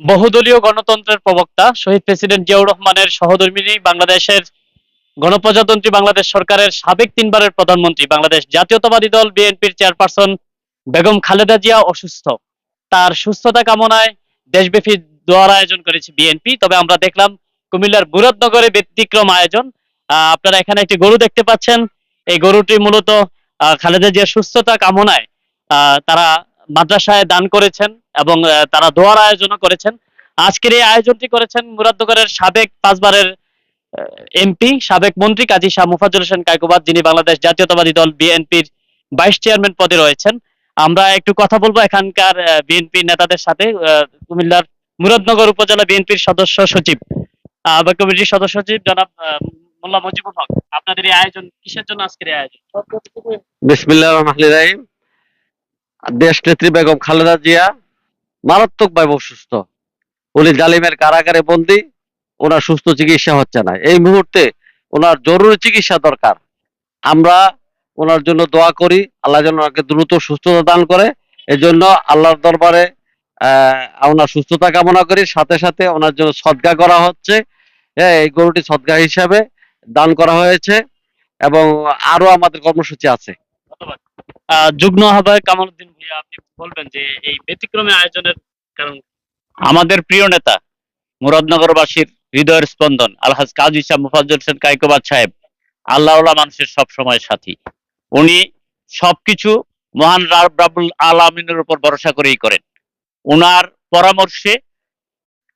বহুদলীয় গণতন্ত্রের প্রবক্তা শহীদ প্রেসিডেন্ট জিয়াউর রহমানের সহধর্মিনী বাংলাদেশের গণপ্রজাতন্ত্রী বাংলাদেশ সরকারের সাবেক তিনবারের প্রধানমন্ত্রী বাংলাদেশ জাতীয়তাবাদী দল বিএনপির চেয়ারপারসন বেগম খালেদা জিয়া অসুস্থ। তার সুস্থতা কামনায় দেশব্যাপী দোয়ার আয়োজন করেছে বিএনপি। তবে আমরা দেখলাম কুমিল্লার মুরাদনগরে ব্যতিক্রম আয়োজন। আপনারা এখানে একটি গরু দেখতে পাচ্ছেন। এই গরুটি মূলত খালেদা জিয়ার সুস্থতা কামনায় তারা মাদ্রাসায় দান করেছেন এবং তারা দোয়ার আয়োজনও করেছেন। আজকের এই আয়োজনটি করেছেন মুরাদনগরের সাবেক পাঁচবারের এমপি, সাবেক মন্ত্রী কাজী শাহ মুফাজ্জল হোসেন কায়কোবাদ, যিনি বাংলাদেশ জাতীয়তাবাদী দল বিএনপির ভাইস চেয়ারম্যান পদে রয়েছেন। আমরা একটু কথা বলব এখানকার বিএনপি নেতাদের সাথে কুমিল্লার মুরাদনগর উপজেলা বিএনপির সদস্য সচিব কমিটির সদস্য সচিব জনাব মোল্লা মুজিবুল হক। আপনাদের এই আয়োজন কিসের জন্য আজকের এই আয়োজন? বিসমিল্লাহ দেশ নেত্রী বেগম খালেদা জিয়া মারাত্মকভাবে অসুস্থ। উনি জালিমের কারাগারে বন্দী, ওনার সুস্থ চিকিৎসা হচ্ছে না। এই মুহূর্তে ওনার জরুরি চিকিৎসা দরকার। আমরা ওনার জন্য দোয়া করি, আল্লাহ যেন ওনাকে দ্রুত সুস্থতা দান করে। এজন্য আল্লাহর দরবারে ওনার সুস্থতা কামনা করি। সাথে সাথে ওনার জন্য সদগা করা হচ্ছে। হ্যাঁ এই গরুটি সদগা হিসাবে দান করা হয়েছে এবং আরও আমাদের কর্মসূচি আছে। ধন্যবাদ। যুগ্ম আহ্বায়ক কামালউদ্দিন ভুইয়া, আপনি বলবেন যে এই ব্যতিক্রমে আয়োজনের কারণ আমাদের প্রিয় নেতা, মুরাদনগরবাসীর হৃদয়ের স্পন্দন, আলহাজ কাজী শাহ মুফাজ্জল হোসেন কাইকোবাদ সাহেব, আল্লাহওয়ালা মানুষের সব সময় সাথী। উনি সবকিছু মহান রাবুল আলামিনের উপর ভরসা করেই করেন। ওনার পরামর্শে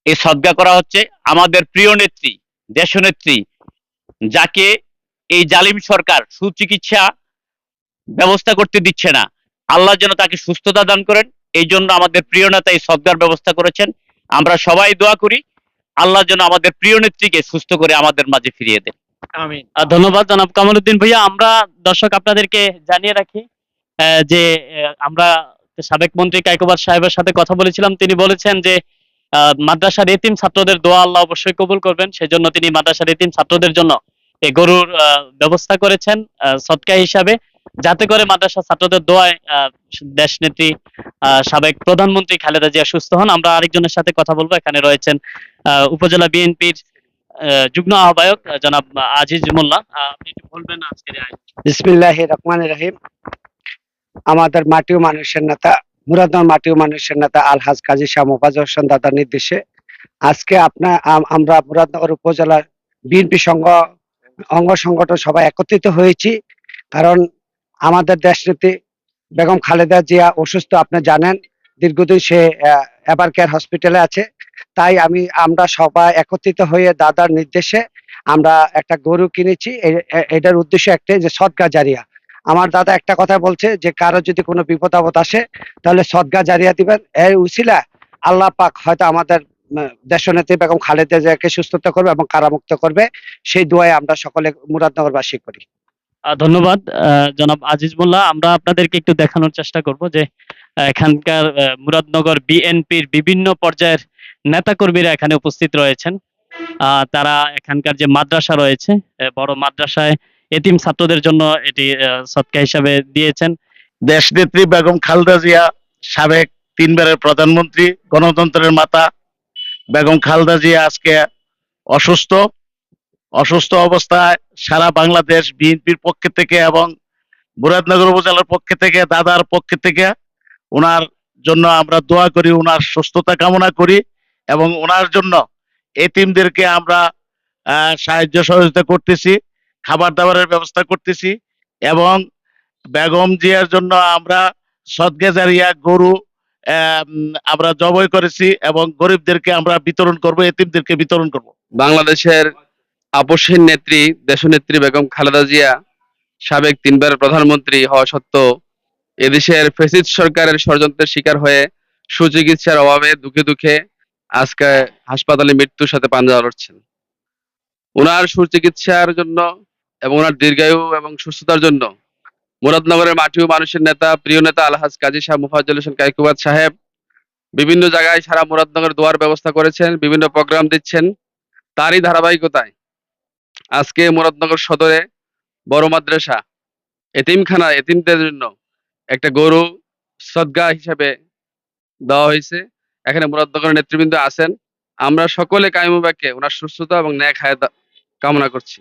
এই সদ্গা করা হচ্ছে। আমাদের প্রিয় নেত্রী, দেশনেত্রী, যাকে এই জালিম সরকার সুচিকিৎসা ব্যবস্থা করতে দিচ্ছে না। আল্লাহ যেন তাকে সুস্থতা দান করেন। এই জন্য আমাদের প্রিয় নেতা এই সদ্গার ব্যবস্থা করেছেন। আমরা সবাই দোয়া করি আল্লাহ যেন আমাদের প্রিয় নেত্রীকে সুস্থ করে আমাদের মাঝে ফিরিয়ে দেন। ধন্যবাদ জনাব কামালউদ্দিন ভাইয়া। আমরা দর্শক আপনাদেরকে জানিয়ে রাখি যে আমরা সাবেক মন্ত্রী কাইকোবাদ সাহেবের সাথে কথা বলেছিলাম। তিনি বলেছেন যে আহ, মাদ্রাসার এতিম ছাত্রদের দোয়া আল্লাহ অবশ্যই কবুল করবেন। সেজন্য তিনি মাদ্রাসার এতিম ছাত্রদের জন্য এই গরুর আহ, ব্যবস্থা করেছেন আহ, সদকা হিসাবে। যাতে করে মাদ্রাসা ছাত্রদের দোয়ায় দেশ নেত্রী সাবেক প্রধানমন্ত্রী খালেদা জিয়া সুস্থ হন। আমরা আরেকজনের সাথে কথা বলব। এখানে রয়েছেন উপজেলা বিএনপির যুগ্ম আহ্বায়ক আহ, জনাব আজিজ মোল্লা। আপনি একটু বলবেন আজকের বিসমিল্লাহ রহমান রহিম। আমাদের মাটি ও মানুষের নেতা মুরাদনগর মাটি ও মানুষের নেতা আলহাজ কাজী শাহ মোফাজ হোসেন দাদার নির্দেশে আজকে আপনার আমরা মুরাদনগর উপজেলার বিএনপি সংঘ অঙ্গ সংগঠন সবাই একত্রিত হয়েছি। কারণ আমাদের দেশনেত্রী বেগম খালেদা জিয়া অসুস্থ, আপনি জানেন, দীর্ঘদিন সে এবার কেয়ার হসপিটালে আছে। তাই আমি, আমরা সবাই একত্রিত হয়ে দাদার নির্দেশে আমরা একটা গরু কিনেছি। এটার উদ্দেশ্য একটাই যে সদকা জারিয়া। আমার দাদা একটা কথা বলছে যে, কারও যদি কোনো বিপদ আপদ আসে, তাহলে সদকা জারিয়া দিবেন। এই উসিলা আল্লাহ পাক হয়তো আমাদের দেশনেত্রী বেগম খালেদা জিয়াকে সুস্থতা করবে এবং কারামুক্ত করবে। সেই দোয়ায় আমরা সকলে মুরাদনগরবাসী করি। ধন্যবাদ। জনাব আজিজ মোল্লা, আমরা আপনাদেরকে একটু দেখানোর চেষ্টা করব যে এখানকার মুরাদনগর বিএনপির বিভিন্ন পর্যায়ের নেতাকর্মীরা এখানে উপস্থিত রয়েছেন। তারা এখানকার যে মাদ্রাসা রয়েছে বড় মাদ্রাসায় এতিম ছাত্রদের জন্য এটি সদকা হিসাবে দিয়েছেন। দেশনেত্রী বেগম খালেদা জিয়া, সাবেক তিনবারের প্রধানমন্ত্রী, গণতন্ত্রের মাতা বেগম খালেদা জিয়া আজকে অসুস্থ। অসুস্থ অবস্থায় সারা বাংলাদেশ বিএনপির পক্ষ থেকে এবং মুরাদনগর উপজেলার পক্ষ থেকে, দাদার পক্ষ থেকে ওনার জন্য আমরা দোয়া করি ওনার সুস্থতা কামনা করি এবং ওনার জন্য এতিমদেরকে আমরা সাহায্য সহযোগিতা করতেছি, খাবার দাবারের ব্যবস্থা করতেছি এবং বেগম জিয়ার জন্য আমরা সদগেজারিয়া গরু আমরা জবাই করেছি এবং গরিবদেরকে আমরা বিতরণ করব, এতিমদেরকে বিতরণ করব। বাংলাদেশের আপসহীন নেত্রী, দেশনেত্রী বেগম খালেদা জিয়া, সাবেক তিনবার প্রধানমন্ত্রী হওয়া সত্ত্বেও এদেশের ফেসিদ সরকারের ষড়যন্ত্রের শিকার হয়ে সুচিকিৎসার অভাবে দুঃখে দুঃখে আজকে হাসপাতালে মৃত্যুর সাথে পাঞ্জা লড়ছেন। ওনার সুচিকিৎসার জন্য এবং ওনার দীর্ঘায়ু এবং সুস্থতার জন্য মুরাদনগরের মাটি ও মানুষের নেতা, প্রিয় নেতা আলহাজ কাজী শাহ মুফাজ্জল হোসেন কাইকুবাদ সাহেব বিভিন্ন জায়গায় সারা মুরাদনগর দোয়ার ব্যবস্থা করেছেন, বিভিন্ন প্রোগ্রাম দিচ্ছেন। তারই ধারাবাহিকতায় আজকে মুরাদনগর সদরে বড় মাদ্রাসা, এতিমখানা, এতিমদের জন্য একটা গরু সদগা হিসাবে দেওয়া হয়েছে। এখানে মুরাদনগরের নেতৃবৃন্দ আছেন। আমরা সকলে কায়মুবাকে ওনার সুস্থতা এবং ন্যাক হায়াত কামনা করছি।